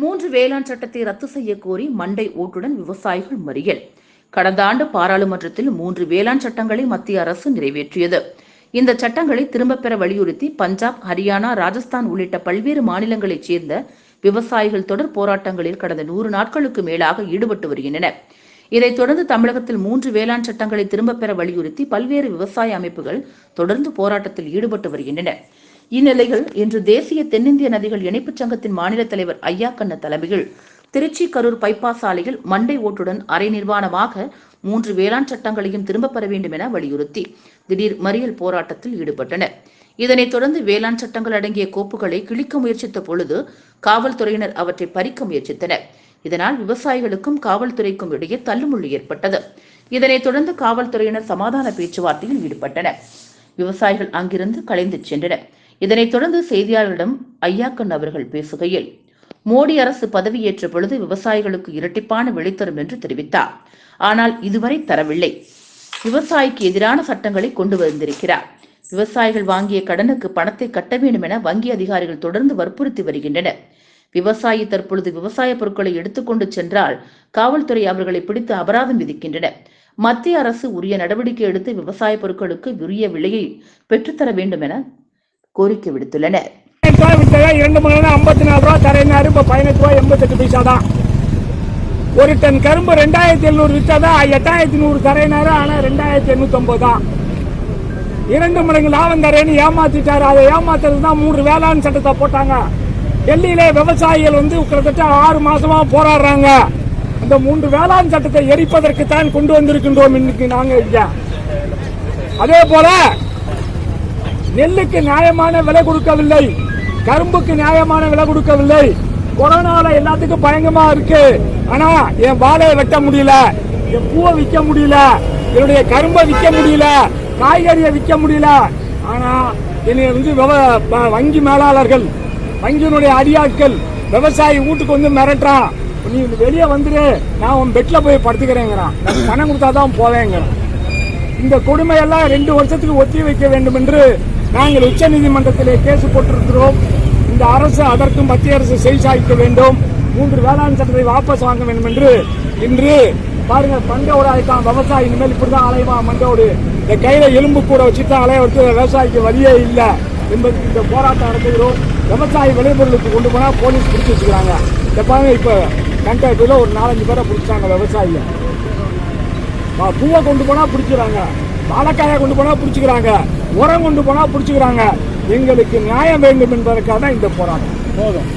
மூன்று வேளாண் சட்டத்தை ரத்து செய்ய கோரி மண்டை ஓட்டுடன் விவசாயிகள் மறியல். கடந்த ஆண்டு பாராளுமன்றத்தில் மூன்று வேளாண் சட்டங்களை மத்திய அரசு நிறைவேற்றியது. இந்த சட்டங்களை திரும்பப் பெற வலியுறுத்தி பஞ்சாப் ஹரியானா ராஜஸ்தான் உள்ளிட்ட பல்வேறு மாநிலங்களைச் சேர்ந்த விவசாயிகள் தொடர் போராட்டங்களில் கடந்த நூறு நாட்களுக்கு மேலாக ஈடுபட்டு வருகின்றனர். இதைத் தொடர்ந்து தமிழகத்தில் மூன்று வேளாண் சட்டங்களை திரும்பப் பெற வலியுறுத்தி பல்வேறு விவசாய அமைப்புகள் தொடர்ந்து போராட்டத்தில் ஈடுபட்டு வருகின்றன இந்நிலையில் இன்று தேசிய தென்னிந்திய நதிகள் இணைப்புச் சங்கத்தின் மாநில தலைவர் ஐயா கண்ண தலைமையில் திருச்சி கரூர் பைபாஸ் சாலையில் மண்டை ஓட்டுடன் அரை நிர்வாணமாக மூன்று வேளாண் சட்டங்களையும் திரும்பப் பெற வேண்டும் என வலியுறுத்தி திடீர் மறியல் போராட்டத்தில் ஈடுபட்டனர். இதனைத் தொடர்ந்து வேளாண் சட்டங்கள் அடங்கிய கோப்புகளை கிழிக்க முயற்சித்த பொழுது காவல்துறையினர் அவற்றை பறிக்க முயற்சித்தனர். இதனால் விவசாயிகளுக்கும் காவல்துறைக்கும் இடையே தள்ளுமுள்ளு ஏற்பட்டது. இதனைத் தொடர்ந்து காவல்துறையினர் சமாதான பேச்சுவார்த்தையில் ஈடுபட்டனர். விவசாயிகள் அங்கிருந்து கலைந்து சென்றனர். இதனைத் தொடர்ந்து செய்தியாளர்களிடம் ஐயாக்கன் அவர்கள் பேசுகையில் மோடி அரசு பதவியேற்ற பொழுது விவசாயிகளுக்கு இரட்டிப்பான விலை தரும் என்று தெரிவித்தார். ஆனால் இதுவரை தரவில்லை. விவசாயிக்கு எதிரான சட்டங்களை கொண்டு வந்திருக்கிறார். விவசாயிகள் வாங்கிய கடனுக்கு பணத்தை கட்ட வேண்டும் என வங்கி அதிகாரிகள் தொடர்ந்து வற்புறுத்தி வருகின்றனர். விவசாயி தற்பொழுது விவசாய பொருட்களை எடுத்துக்கொண்டு சென்றால் காவல்துறை அவர்களை பிடித்து அபராதம் விதிக்கின்றனர். மத்திய அரசு உரிய நடவடிக்கை எடுத்து விவசாய பொருட்களுக்கு உரிய விலையை பெற்றுத்தர வேண்டும் என கோரிக்கை விடுத்துள்ளனர். ரூபாய் விட்டதா இரண்டு மணி நேரம் ஐம்பத்தி நாலு ரூபா தரையினாரு இப்போ பதினெட்டு ரூபாய் எண்பத்தெட்டு பைசா தான். ஒரு டன் கரும்பு ரெண்டாயிரத்தி எழுநூறு விற்றதா எட்டாயிரத்தி நூறு தரையினாரு ஆனால் ரெண்டாயிரத்தி எண்ணூத்தொம்பது தான். இரண்டு மடங்கு லாபம் தரேன்னு ஏமாத்திட்டாரு. அதை ஏமாத்துறது தான் மூன்று வேளாண் சட்டத்தை போட்டாங்க. டெல்லியிலே விவசாயிகள் வந்து கிட்டத்தட்ட ஆறு மாசமா போராடுறாங்க. அந்த மூன்று வேளாண் சட்டத்தை எரிப்பதற்கு தான் கொண்டு வந்திருக்கின்றோம் இன்னைக்கு நாங்க இங்கே. அதே போல நெல்லுக்கு நியாயமான விலை கொடுக்கவில்லை. கரும்புக்கு நியாயமான விலை கொடுக்கவில்லை. கொரோனால எல்லாத்துக்கும் பயங்கரமா இருக்கு. ஆனா என் வாழையை வெட்ட முடியல. என் பூவை விற்க முடியல. என்னுடைய கரும்பை விற்க முடியல. காய்கறியை விற்க முடியல. ஆனா என்னை வந்து வங்கி மேலாளர்கள் வங்கியினுடைய அடியாட்கள் விவசாயி வீட்டுக்கு வந்து மிரட்டுறான். நீ வெளியே வந்துரு. நான் உன் பெட்ல போய் படுத்துக்கிறேங்கிறான். பணம் கொடுத்தா தான் போவேங்கிறான். இந்த கொடுமையெல்லாம் ரெண்டு வருஷத்துக்கு ஒத்தி வைக்க வேண்டும் என்று நாங்கள் உச்ச நீதிமன்றத்திலே கேஸ் போட்டிருக்கிறோம். இந்த அரசு அதற்கும் மத்திய அரசு செய் சாய்க்க வேண்டும். மூன்று வேளாண் சட்டத்தை வாபஸ் வாங்க வேண்டும் என்று இன்று பாருங்க மண்டோடு ஆயிட்டான் விவசாயி இனிமேல் இப்படிதான் அலைவான் மண்டோடு இந்த கையில எலும்பு கூட வச்சுதான் அலைய வச்சு விவசாயிக்கு வழியே இல்லை என்பதுக்கு இந்த போராட்டம் நடத்துகிறோம். விவசாயி விளைபொருளுக்கு கொண்டு போனா போலீஸ் பிடிச்சி வச்சுக்கிறாங்க. இந்த பாருங்க இப்ப கண்டாக்டில் ஒரு நாலஞ்சு பேரை பிடிச்சாங்க விவசாயியை பூவை கொண்டு போனா பிடிச்சிடறாங்க வாழைக்காயை கொண்டு போனால் பிடிச்சிக்கிறாங்க உரம் கொண்டு போனால் பிடிச்சிக்கிறாங்க. எங்களுக்கு நியாயம் வேண்டும் என்பதற்காக தான் இந்த போராட்டம். போதும்.